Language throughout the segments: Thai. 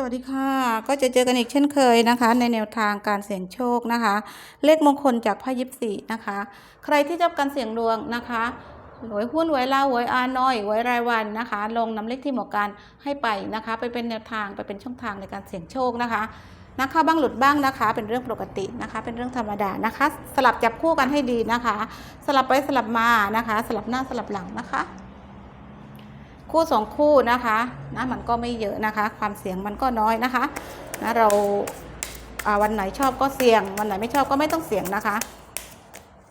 สวัสดีค่ะ ก็จะเจอกันอีกเช่นเคยนะคะ ในแนวทางการเสี่ยงโชคนะคะ เลขมงคลจากไพ่ยิปซีนะคะ ใครที่ชอบการเสี่ยงดวงนะคะหวยหุ้นหวยลาวหวยอาน้อยหวยรายวันนะคะ ลงนำเลขที่หมอการให้ไปนะคะ ไปเป็นแนวทางไปเป็นช่องทางในการเสี่ยงโชคนะคะนะคะบ้างหลุดบ้างนะคะ เป็นเรื่องปกตินะคะ เป็นเรื่องธรรมดานะคะ สลับจับคู่กันให้ดีนะคะ สลับไปสลับมานะคะ สลับหน้าสลับหลังนะคะ คู่สองคู่นะคะนะมันก็ไม่เยอะนะคะ ความเสี่ยงมันก็น้อยนะคะนะเราอ่าวันไหนชอบก็เสี่ยง วันไหนไม่ชอบก็ไม่ต้องเสี่ยงนะคะ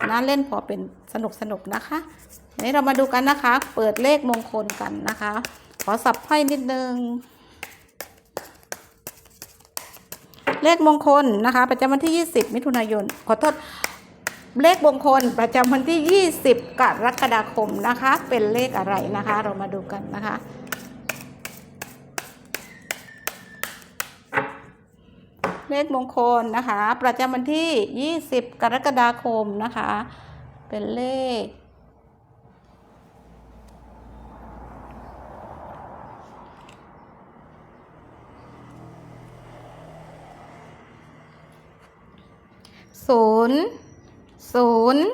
นะเล่นพอเป็นสนุกสนุกนะคะนี้เรามาดูกันนะคะ เปิดเลขมงคลกันนะคะ ขอสับไพ่นิดนึง เลขมงคลนะคะ ประจำวันที่ 20 มิถุนายนขอโทษ เลขมงคลประจำวันที่ 20 กรกฎาคมนะคะ เป็นเลขอะไรนะคะ เรามาดูกันนะคะ เลขมงคลนะคะ ประจำวันที่ 20 กรกฎาคมนะคะ เป็นเลขศูนย์ ศูนย์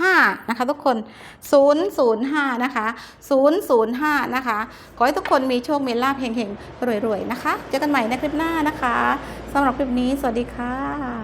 ห้านะคะทุกคนศูนย์ศูนย์ห้านะคะศูนย์ศูนย์ห้านะคะ ขอให้ทุกคนมีโชคมีลาภเฮงๆรวยๆนะคะ เจอกันใหม่ในคลิปหน้านะคะสำหรับคลิปนี้ สวัสดีค่ะ